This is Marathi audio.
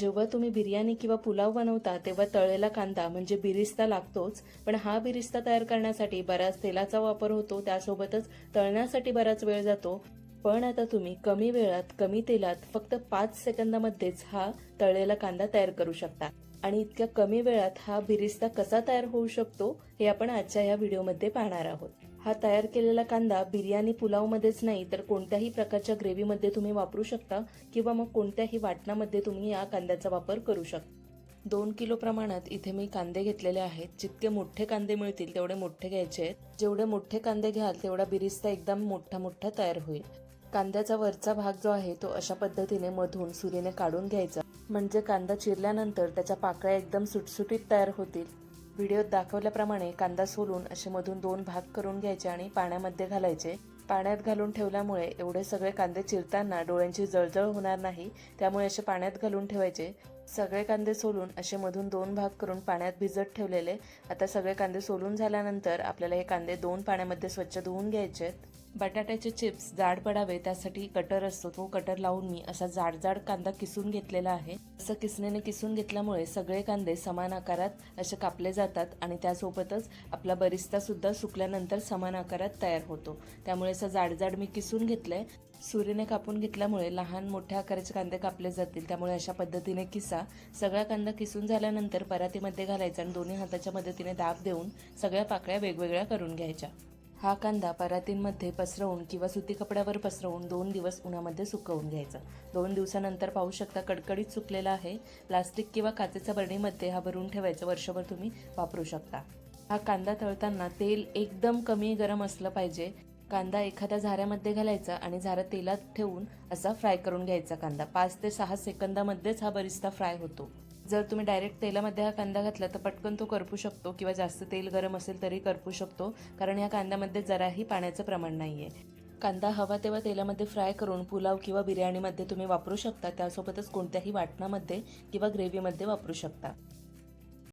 जेव्हा तुम्ही बिर्याणी किंवा पुलाव बनवता तेव्हा तळलेला कांदा म्हणजे बिरिस्ता लागतोच. पण हा बिरिस्ता तयार करण्यासाठी बराच तेलाचा वापर होतो त्यासोबतच तळण्यासाठी बराच वेळ जातो. पण आता तुम्ही कमी वेळात कमी तेलात फक्त पाच सेकंदामध्येच हा तळलेला कांदा तयार करू शकता. आणि इतक्या कमी वेळात हा बिरिस्ता कसा तयार होऊ शकतो हे आपण आजच्या या व्हिडिओमध्ये पाहणार आहोत. हा तयार केलेला कांदा बिर्याणी पुलावमध्येच नाही तर कोणत्याही प्रकारच्या ग्रेव्हीमध्ये तुम्ही वापरू शकता किंवा मग कोणत्याही वाटणामध्ये तुम्ही या कांद्याचा वापर करू शकता. दोन किलो प्रमाणात इथे मी कांदे घेतलेले आहेत. जितके मोठे कांदे मिळतील तेवढे मोठे घ्यायचे आहेत. जेवढे मोठे कांदे घ्याल तेवढा बिरिस्ता एकदम मोठा मोठा तयार होईल. कांद्याचा वरचा भाग जो आहे तो अशा पद्धतीने मधून सुरीने काढून घ्यायचा. म्हणजे कांदा चिरल्यानंतर त्याच्या पाकळ्या एकदम सुटसुटीत तयार होतील. व्हिडिओत दाखवल्याप्रमाणे कांदा सोलून असे मधून दोन भाग करून घ्यायचे आणि पाण्यामध्ये घालायचे. पाण्यात घालून ठेवल्यामुळे एवढे सगळे कांदे चिरताना डोळ्यांची जळजळ होणार नाही त्यामुळे असे पाण्यात घालून ठेवायचे. सगळे कांदे सोलून असे मधून दोन भाग करून पाण्यात भिजत ठेवलेले. आता सगळे कांदे सोलून झाल्यानंतर आपल्याला हे कांदे दोन पाण्यामध्ये स्वच्छ धुवून घ्यायचे आहेत. बटाट्याचे चिप्स जाड पडावे त्यासाठी कटर असतो. तो कटर लावून मी असा जाड जाड कांदा किसून घेतलेला आहे. असं किसनेने किसून घेतल्यामुळे सगळे कांदे समान आकारात असे कापले जातात आणि त्यासोबतच आपला बरिस्ता सुद्धा सुकल्यानंतर समान आकारात तयार होतो. त्यामुळे असं जाड जाड मी किसून घेतलंय. सुरीने कापून घेतल्यामुळे लहान मोठ्या आकाराचे कांदे कापले जातील. त्यामुळे अशा पद्धतीने किसा सगळा कांदा किसून झाल्यानंतर परातीमध्ये घालायचा आणि दोन्ही हाताच्या मदतीने दाब देऊन सगळ्या पाकळ्या वेगवेगळ्या करून घ्यायच्या. हा कांदा परातींमध्ये पसरवून किंवा सुती कपड्यावर पसरवून दोन दिवस उन्हामध्ये सुकवून घ्यायचा. दोन दिवसानंतर पाहू शकता कडकडीत सुकलेला आहे. प्लास्टिक किंवा काचेच्या बरणीमध्ये हा भरून ठेवायचा. वर्षभर तुम्ही वापरू शकता. हा कांदा तळताना तेल एकदम कमी गरम असलं पाहिजे. कांदा एखाद्या झाऱ्यामध्ये घालायचा आणि झारा तेलात ठेवून असा फ्राय करून घ्यायचा कांदा. पाच ते सहा सेकंदामध्येच हा बरिस्ता फ्राय होतो. जर तुम्ही डायरेक्ट तेलामध्ये हा कांदा घातला तर पटकन तो करपू शकतो किंवा जास्त तेल गरम असेल तरी करपू शकतो कारण या कांद्यामध्ये जराही पाण्याचं प्रमाण नाही आहे कांदा हवा तेव्हा तेलामध्ये फ्राय करून पुलाव किंवा बिर्याणीमध्ये तुम्ही वापरू शकता. त्यासोबतच कोणत्याही वाटणामध्ये किंवा ग्रेव्हीमध्ये वापरू शकता.